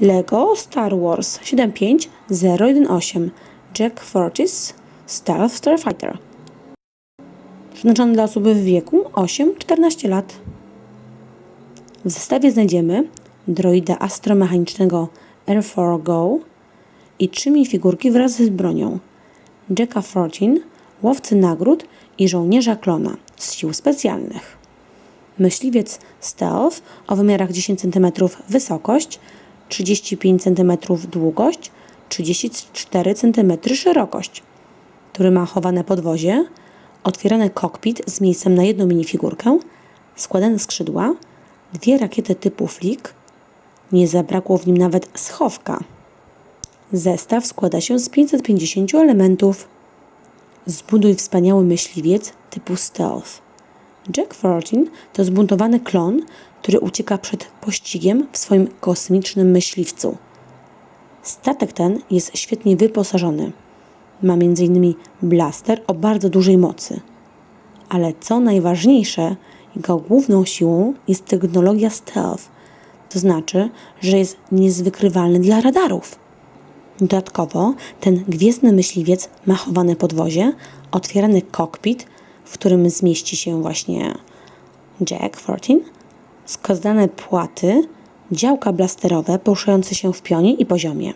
Lego Star Wars 75018 Jack Fortis Stealth Starfighter. Przeznaczony dla osób w wieku 8-14 lat. W zestawie znajdziemy droida astromechanicznego Air 4 Go i trzy minifigurki wraz z bronią. Jacka Fortin, łowcy nagród i żołnierza klona z sił specjalnych. Myśliwiec Stealth o wymiarach 10 cm wysokość, 35 cm długość, 34 cm szerokość, który ma chowane podwozie, otwierany kokpit z miejscem na jedną minifigurkę, składane skrzydła, dwie rakiety typu Flick, nie zabrakło w nim nawet schowka. Zestaw składa się z 550 elementów. Zbuduj wspaniały myśliwiec typu stealth. Jack Fortin to zbuntowany klon, który ucieka przed pościgiem w swoim kosmicznym myśliwcu. Statek ten jest świetnie wyposażony. Ma m.in. blaster o bardzo dużej mocy. Ale co najważniejsze, jego główną siłą jest technologia stealth, to znaczy, że jest niezwykrywalny dla radarów. Dodatkowo ten gwiezdny myśliwiec ma chowane podwozie, otwierany kokpit, w którym zmieści się właśnie Jack 14, składane płaty, działka blasterowe poruszające się w pionie i poziomie.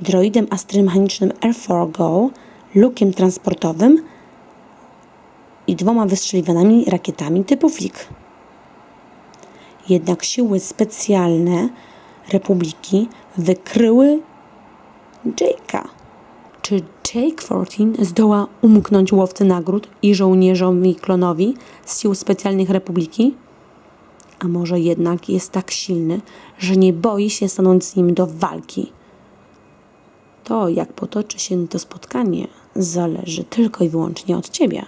Droidem astromechanicznym Air4 Go, lukiem transportowym i dwoma wystrzeliwanymi rakietami typu Flick. Jednak siły specjalne Republiki wykryły Jake'a. Czy Jake 14 zdoła umknąć łowcy nagród i żołnierzowi klonowi z sił specjalnych Republiki? A może jednak jest tak silny, że nie boi się stanąć z nim do walki? To, jak potoczy się to spotkanie, zależy tylko i wyłącznie od ciebie.